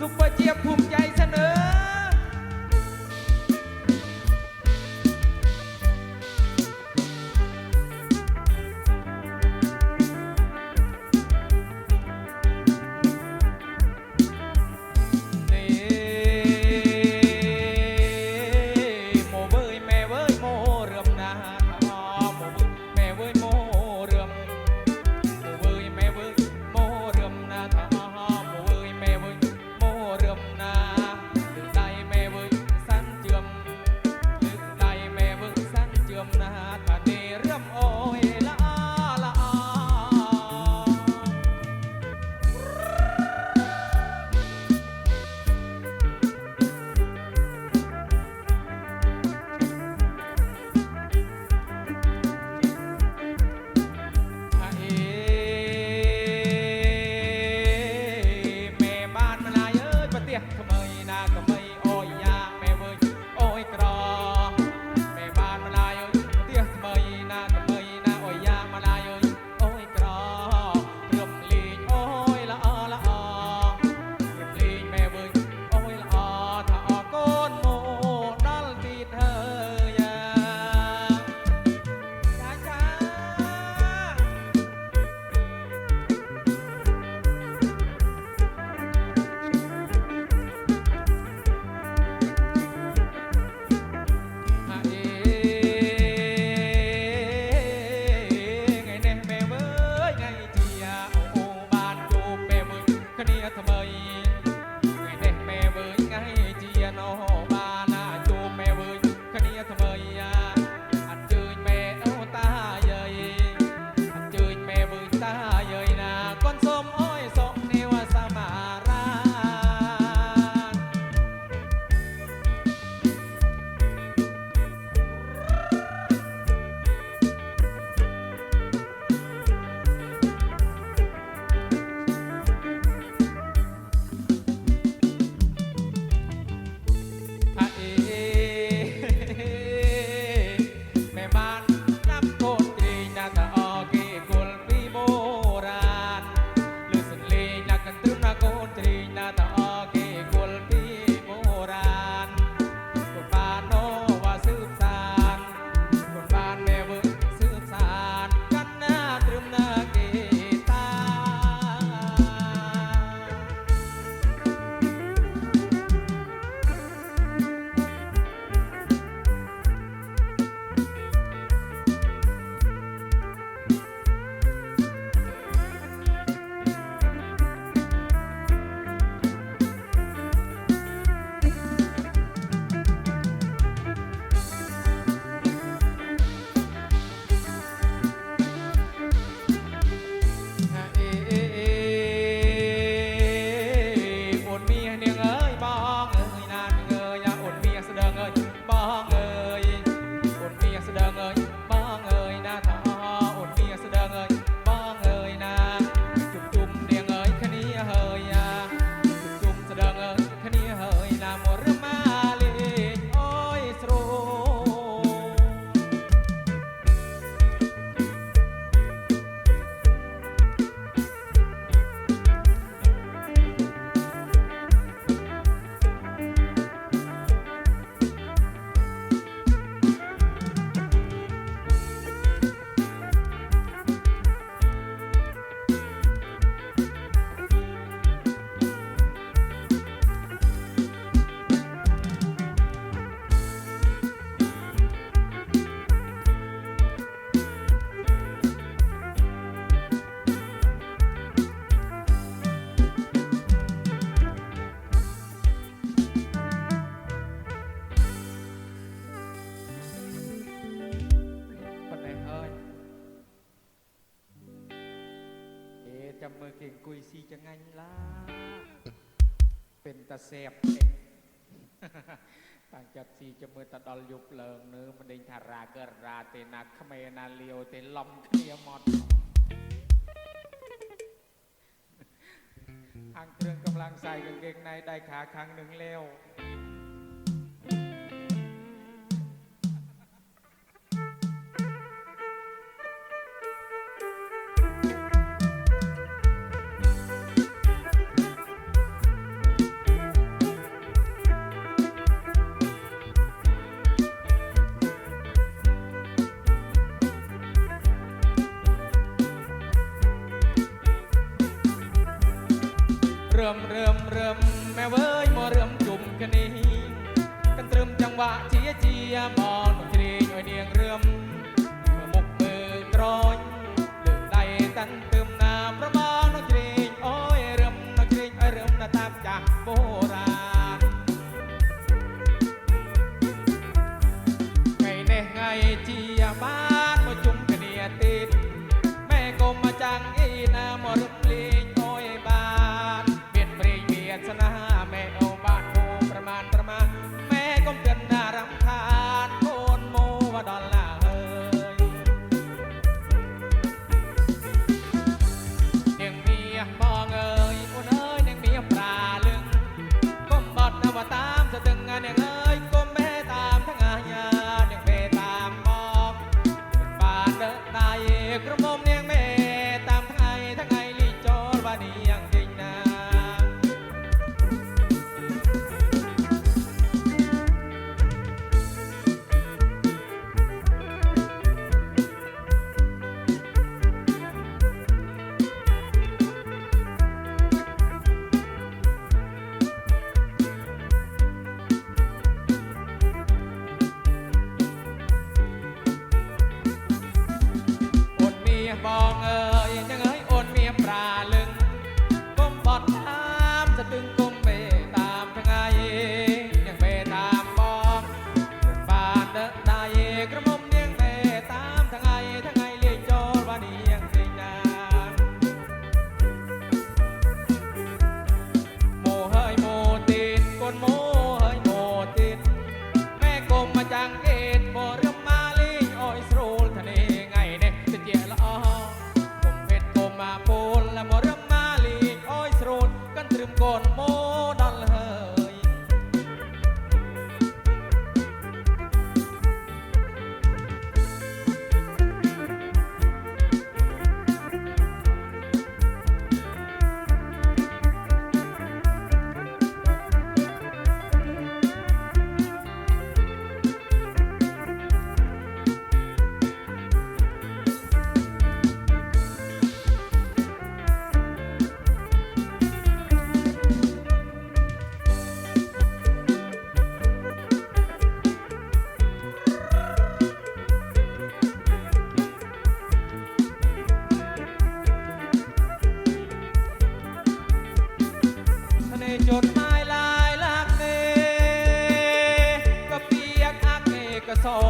ซุปเอร์จียภู จำเบอร์เก่งกุยซีจะไงล่ะ เป็นตะเสบเองต่างจากซีจำเมื่อตะดอลยุบเลิงเนื้อมันเดินทาราเกราเตนักขเมนาเลียวเตลอมเคลียมอดทางเครื่องกำลังใส่กางเกงในได้ขาครั้งหนึ่งเล้ว រើមរើមរើមម៉ែវើយមករើមជុំគ្នាកន្ទ្រឹមចង្វាក់ជាជាមក そう。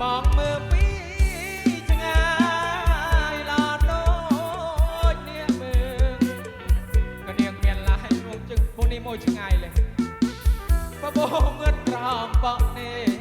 បងមើលពីឆ្ងាយដល់ដូចនេះមើលក៏នាងមានឡាយងជឹងពួកនេះមកឆ្ងាយលេះបបោងើតក្រោមបក់នេះ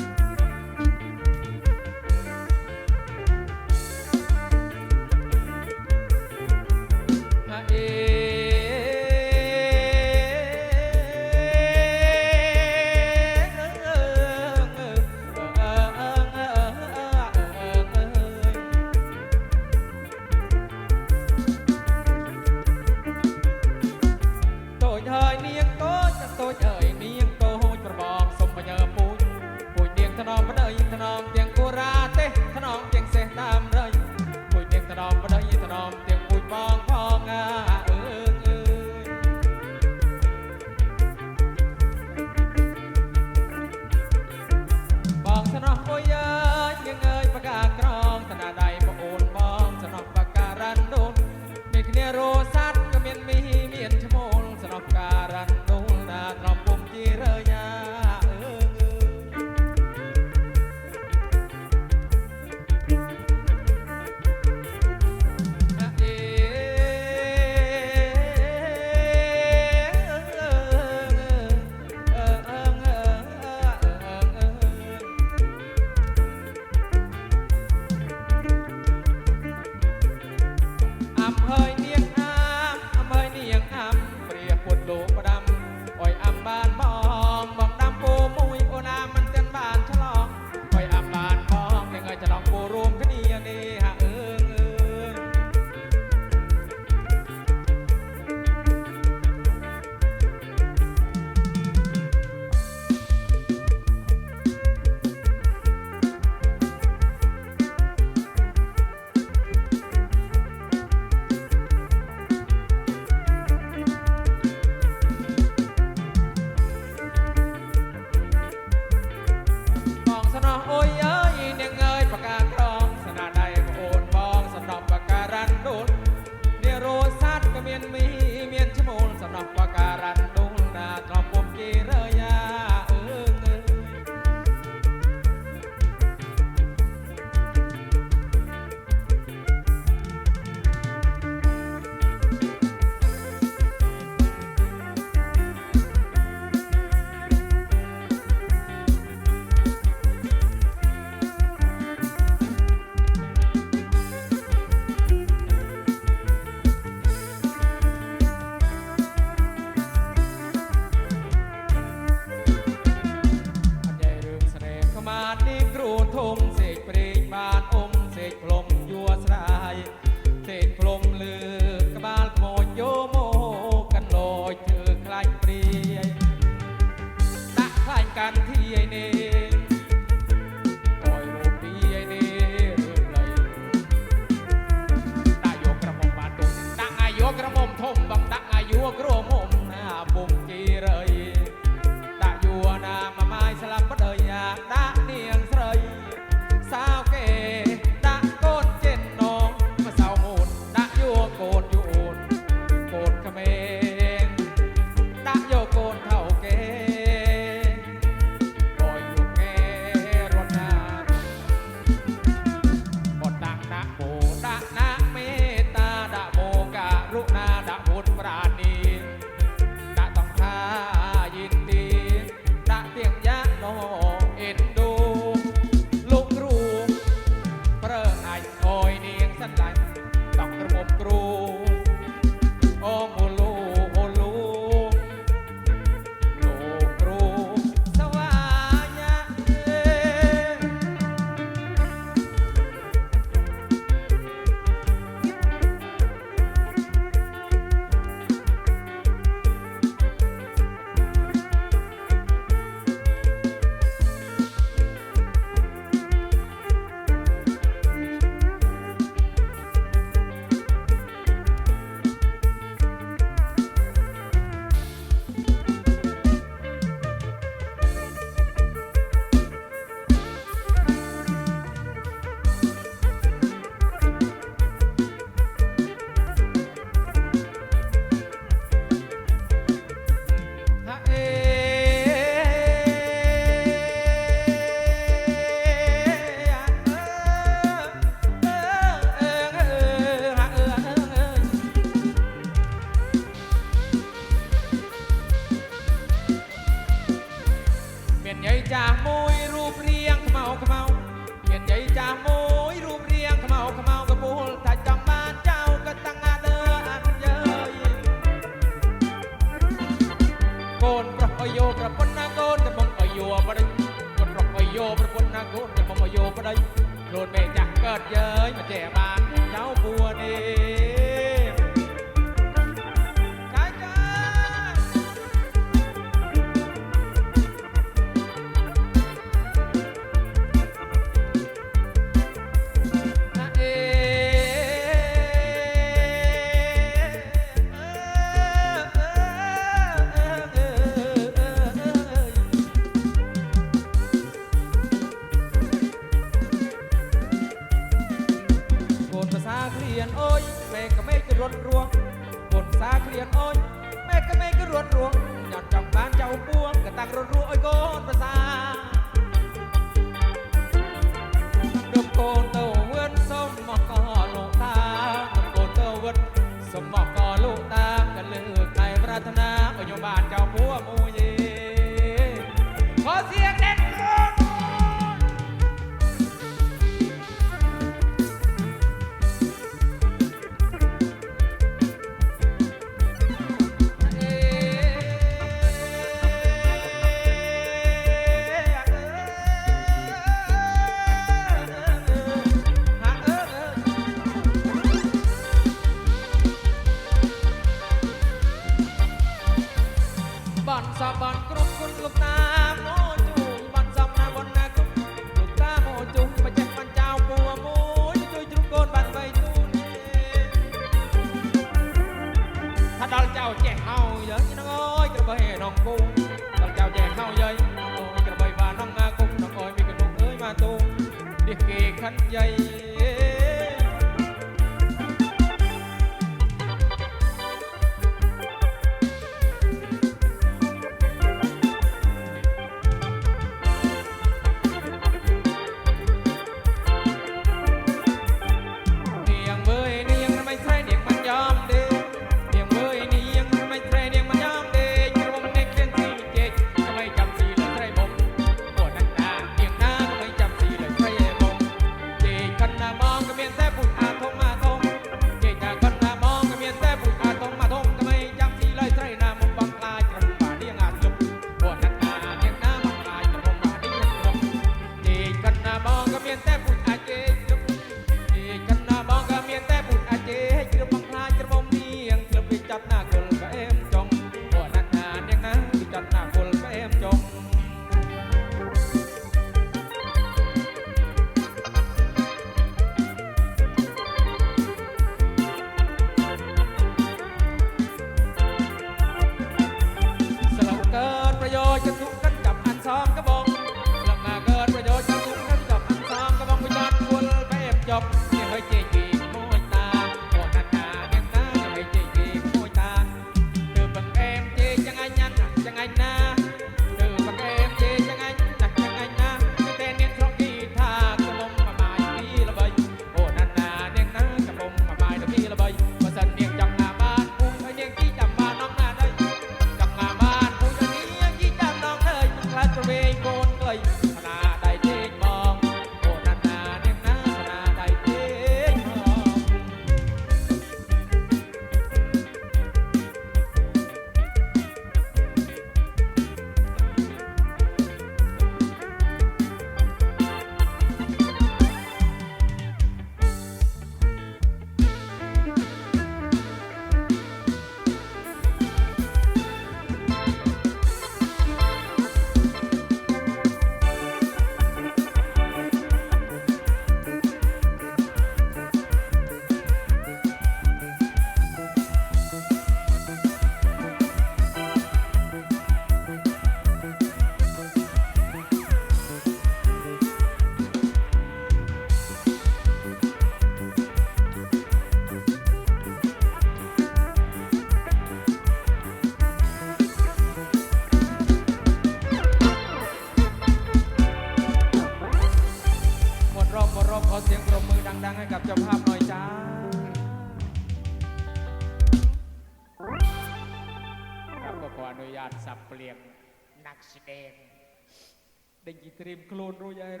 Trib Klonro Jair